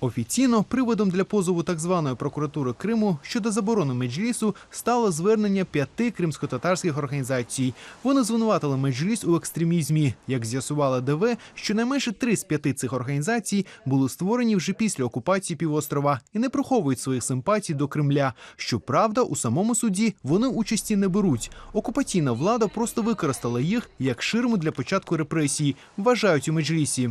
Офіційно приводом для позову так званої прокуратури Криму щодо заборони меджлісу стало звернення п'яти кримсько-татарських організацій. Вони звинуватили меджліс у екстремізмі. Як з'ясувала ДВ, щонайменше три з п'яти цих організацій були створені вже після окупації півострова і не приховують своїх симпатій до Кремля. Щоправда, у самому суді вони участі не беруть. Окупаційна влада просто використала їх як ширму для початку репресій, вважають у меджлісі.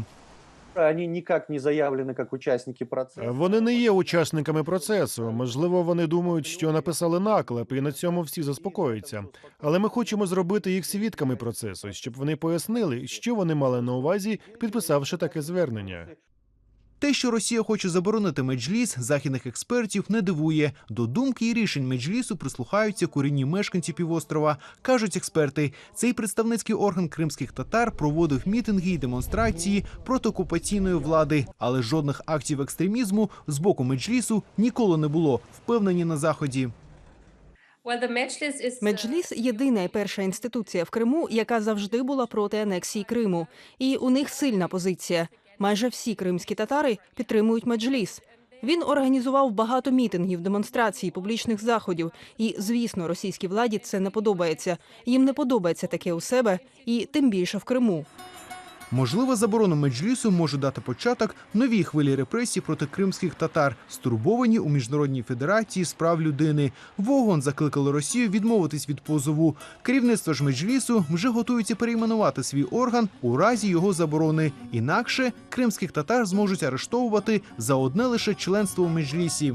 Они ніяк не заявлені як учасники процесу. Вони не є учасниками процесу. Можливо, вони думають, що написали наклеп, і на цьому всі заспокоїться. Але ми хочемо зробити їх свідками процесу, щоб вони пояснили, що вони мали на увазі, підписавши таке звернення. Те, що Росія хоче заборонити меджліс, західних експертів не дивує. До думки і рішень меджлісу прислухаються корінні мешканці півострова. кажуть експерти, цей представницький орган кримських татар проводив мітинги і демонстрації проти окупаційної влади, але жодних актів екстремізму з боку меджлісу ніколи не було. Впевнені на заході. Меджліс єдина і перша інституція в Криму, яка завжди була проти анексії Криму, і у них сильна позиція. Майже всі кримські татари підтримують меджліс. Він організував багато мітингів, демонстрацій, публічних заходів. І, звісно, російській владі це не подобається. Їм не подобається таке у себе, і тим більше в Криму. Можливо, заборону меджлісу може дати початок новій хвилі репресій проти кримських татар, стурбовані у міжнародній федерації з прав людини. В ООН закликали Росію відмовитись від позову. Керівництво ж меджлісу вже готується перейменувати свій орган у разі його заборони. Інакше кримських татар зможуть арештовувати за одне лише членство у меджлісі.